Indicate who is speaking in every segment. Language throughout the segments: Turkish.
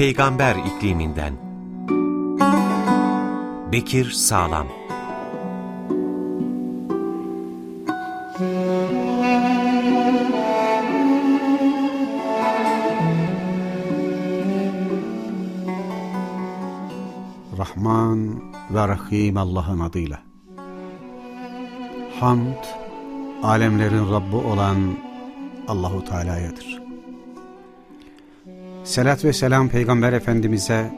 Speaker 1: Peygamber ikliminden Bekir Sağlam
Speaker 2: Rahman ve Rahim Allah'ın adıyla. Hamd, alemlerin Rabbi olan Allahu Teala'yadır. Selat ve selam Peygamber Efendimiz'e,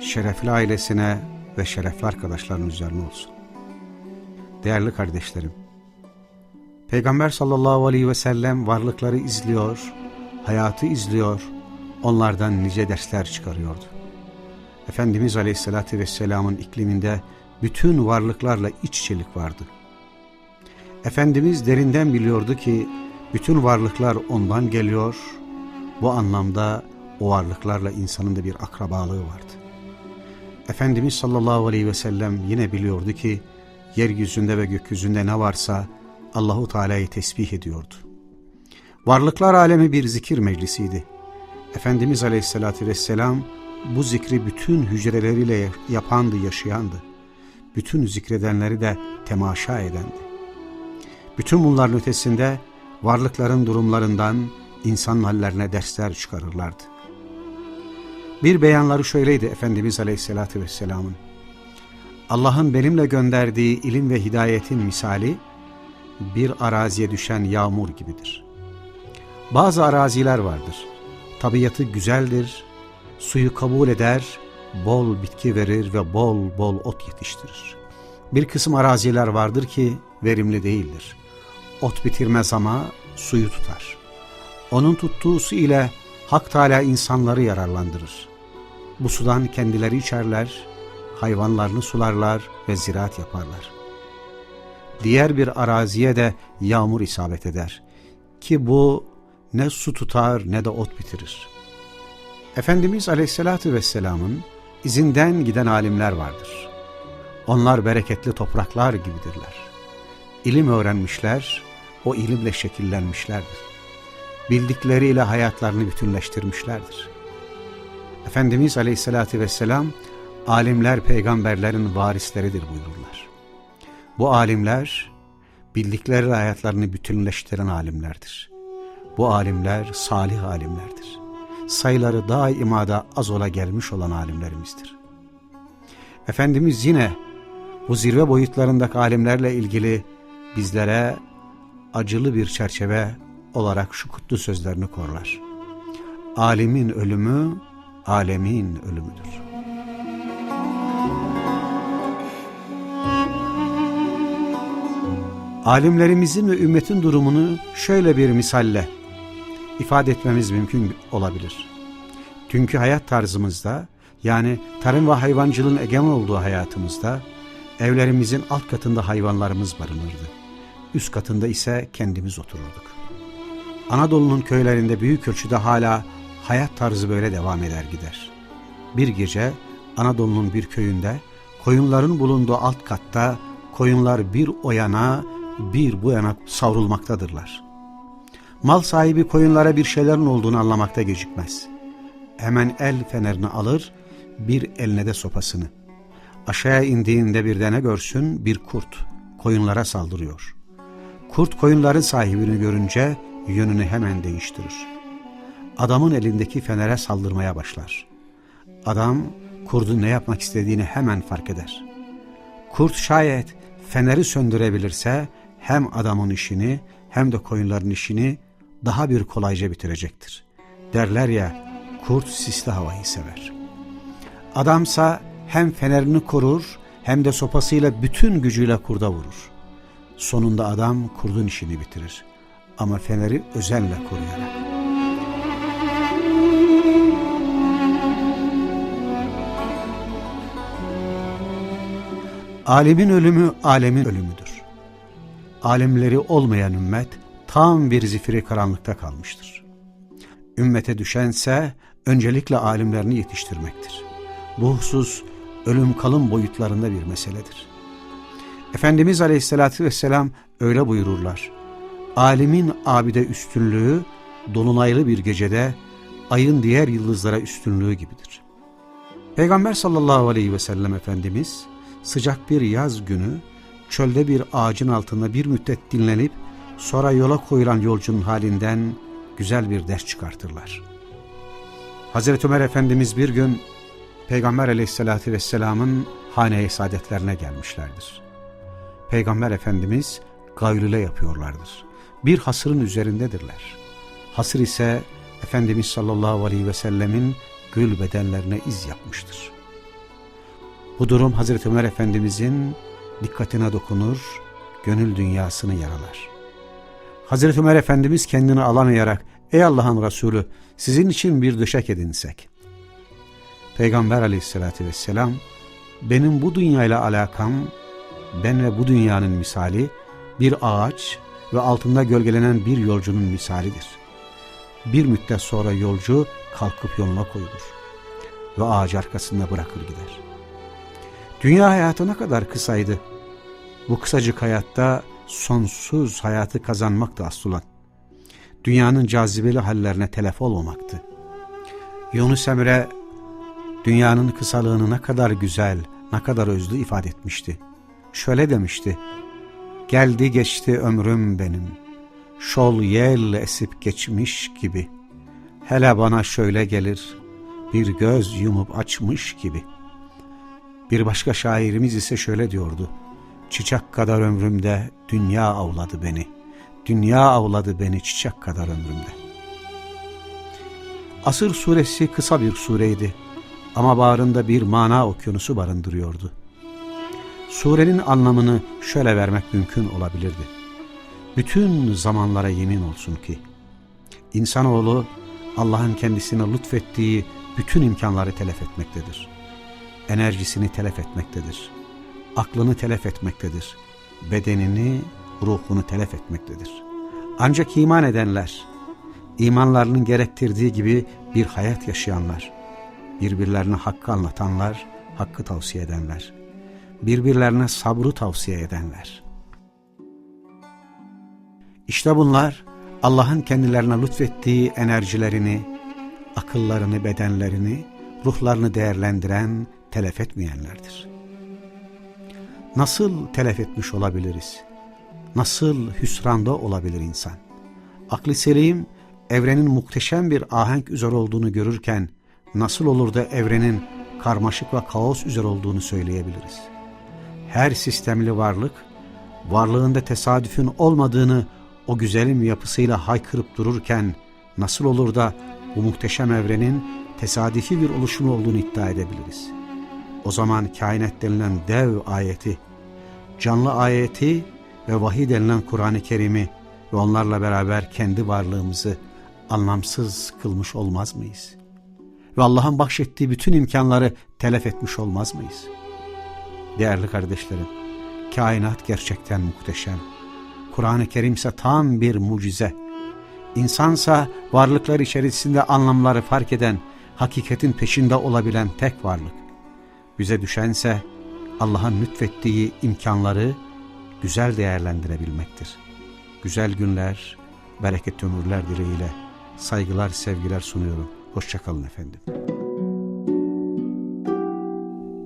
Speaker 2: şerefli ailesine ve şerefli arkadaşların üzerine olsun. Değerli kardeşlerim, Peygamber sallallahu aleyhi ve sellem varlıkları izliyor, hayatı izliyor, onlardan nice dersler çıkarıyordu. Efendimiz Aleyhisselatü Vesselam'ın ikliminde bütün varlıklarla iç içelik vardı. Efendimiz derinden biliyordu ki bütün varlıklar ondan geliyor, bu anlamda o varlıklarla insanın da bir akrabalığı vardı. Efendimiz sallallahu aleyhi ve sellem yine biliyordu ki yeryüzünde ve gökyüzünde ne varsa Allahu Teala'yı tesbih ediyordu. Varlıklar alemi bir zikir meclisiydi. Efendimiz aleyhissalatü vesselam bu zikri bütün hücreleriyle yapandı, yaşayandı. Bütün zikredenleri de temaşa edendi. Bütün bunların ötesinde varlıkların durumlarından insan hallerine dersler çıkarırlardı. Bir beyanları şöyleydi Efendimiz Aleyhisselatü Vesselam'ın. Allah'ın benimle gönderdiği ilim ve hidayetin misali bir araziye düşen yağmur gibidir. Bazı araziler vardır. Tabiatı güzeldir, suyu kabul eder, bol bitki verir ve bol bol ot yetiştirir. Bir kısım araziler vardır ki verimli değildir. Ot bitirmez ama suyu tutar. Onun tuttuğu su ile Hak Teala insanları yararlandırır. Bu sudan kendileri içerler, hayvanlarını sularlar ve ziraat yaparlar. Diğer bir araziye de yağmur isabet eder ki bu ne su tutar ne de ot bitirir. Efendimiz Aleyhisselatü Vesselam'ın izinden giden alimler vardır. Onlar bereketli topraklar gibidirler. İlim öğrenmişler, o ilimle şekillenmişlerdir. Bildikleriyle hayatlarını bütünleştirmişlerdir. Efendimiz Aleyhisselatü Vesselam, alimler peygamberlerin varisleridir buyururlar. Bu alimler, bildikleri hayatlarını bütünleştiren alimlerdir. Bu alimler salih alimlerdir sayıları daimada az ola gelmiş olan alimlerimizdir. Efendimiz yine bu zirve boyutlarındaki alimlerle ilgili bizlere acılı bir çerçeve olarak şu kutlu sözlerini korlar. Alimin ölümü, alemin ölümüdür. Alimlerimizin ve ümmetin durumunu şöyle bir misalle ifade etmemiz mümkün olabilir. Çünkü hayat tarzımızda yani tarım ve hayvancılığın egemen olduğu hayatımızda evlerimizin alt katında hayvanlarımız barınırdı. Üst katında ise kendimiz otururduk. Anadolu'nun köylerinde büyük ölçüde hala hayat tarzı böyle devam eder gider. Bir gece Anadolu'nun bir köyünde koyunların bulunduğu alt katta koyunlar bir o yana bir bu yana savrulmaktadırlar. Mal sahibi koyunlara bir şeylerin olduğunu anlamakta gecikmez. Hemen el fenerini alır, bir eline de sopasını. Aşağıya indiğinde bir dene görsün bir kurt koyunlara saldırıyor. Kurt koyunların sahibini görünce yönünü hemen değiştirir. Adamın elindeki fenere saldırmaya başlar. Adam kurdun ne yapmak istediğini hemen fark eder. Kurt şayet feneri söndürebilirse hem adamın işini hem de koyunların işini daha bir kolayca bitirecektir. Derler ya kurt sisli havayı sever. Adamsa hem fenerini korur hem de sopasıyla bütün gücüyle kurda vurur. Sonunda adam kurdun işini bitirir. Ama feneri özenle koruyarak. Alemin ölümü alemin ölümüdür. Alemleri olmayan ümmet tam bir zifiri karanlıkta kalmıştır. Ümmete düşense öncelikle alimlerini yetiştirmektir. Bu husus ölüm kalım boyutlarında bir meseledir. Efendimiz Aleyhisselatü Vesselam öyle buyururlar. Alimin abide üstünlüğü dolunaylı bir gecede ayın diğer yıldızlara üstünlüğü gibidir. Peygamber sallallahu aleyhi ve sellem Efendimiz sıcak bir yaz günü çölde bir ağacın altında bir müddet dinlenip sonra yola koyulan yolcunun halinden güzel bir ders çıkartırlar. Hazreti Ömer Efendimiz bir gün Peygamber aleyhissalatü vesselamın hane-i saadetlerine gelmişlerdir. Peygamber Efendimiz gaylule yapıyorlardır. Bir hasırın üzerindedirler. Hasır ise Efendimiz sallallahu aleyhi ve sellemin gül bedenlerine iz yapmıştır. Bu durum Hazreti Ömer Efendimizin dikkatine dokunur, gönül dünyasını yaralar. Hazreti Ömer Efendimiz kendini alamayarak, ey Allah'ın Resulü sizin için bir döşek edinsek. Peygamber aleyhissalatü vesselam, benim bu dünyayla alakam, ben ve bu dünyanın misali, bir ağaç ve altında gölgelenen bir yolcunun misalidir. Bir müddet sonra yolcu kalkıp yoluna koyulur ve ağacı arkasında bırakır gider. Dünya hayatı ne kadar kısaydı. Bu kısacık hayatta sonsuz hayatı kazanmak da asıl. Dünyanın cazibeli hallerine telef olmamaktı. Yunus Emre dünyanın kısalığını ne kadar güzel, ne kadar özlü ifade etmişti. Şöyle demişti. Geldi geçti ömrüm benim. Şol yel esip geçmiş gibi. Hele bana şöyle gelir. Bir göz yumup açmış gibi. Bir başka şairimiz ise şöyle diyordu. Çiçek kadar ömrümde dünya avladı beni. Dünya avladı beni çiçek kadar ömrümde. Asır suresi kısa bir sureydi ama bağrında bir mana okyanusu barındırıyordu. Surenin anlamını şöyle vermek mümkün olabilirdi. Bütün zamanlara yemin olsun ki, insanoğlu Allah'ın kendisine lütfettiği bütün imkanları telef etmektedir. Enerjisini telef etmektedir. Aklını telef etmektedir. Bedenini, ruhunu telef etmektedir. Ancak iman edenler, imanlarının gerektirdiği gibi bir hayat yaşayanlar, birbirlerine hakkı anlatanlar, hakkı tavsiye edenler, birbirlerine sabrı tavsiye edenler. İşte bunlar Allah'ın kendilerine lütfettiği enerjilerini, akıllarını, bedenlerini, ruhlarını değerlendiren, telef etmeyenlerdir. Nasıl telef etmiş olabiliriz? Nasıl hüsranda olabilir insan? Aklı selim, evrenin muhteşem bir ahenk üzere olduğunu görürken, nasıl olur da evrenin karmaşık ve kaos üzere olduğunu söyleyebiliriz? Her sistemli varlık, varlığında tesadüfün olmadığını o güzelim yapısıyla haykırıp dururken, nasıl olur da bu muhteşem evrenin tesadüfi bir oluşumu olduğunu iddia edebiliriz. O zaman kainat denilen dev ayeti, canlı ayeti ve vahiy denilen Kur'an-ı Kerim'i ve onlarla beraber kendi varlığımızı anlamsız kılmış olmaz mıyız? Ve Allah'ın bahşettiği bütün imkanları telef etmiş olmaz mıyız? Değerli kardeşlerim, kainat gerçekten muhteşem. Kur'an-ı Kerim ise tam bir mucize. İnsansa varlıklar içerisinde anlamları fark eden, hakikatin peşinde olabilen tek varlık. Bize düşense Allah'ın lütfettiği imkanları güzel değerlendirebilmektir. Güzel günler, bereket ömürler dileğiyle saygılar, sevgiler sunuyorum. Hoşçakalın efendim.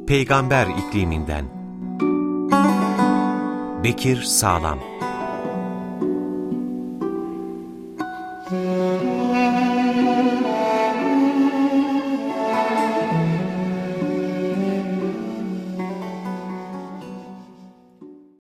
Speaker 1: Peygamber ikliminden. Bekir Sağlam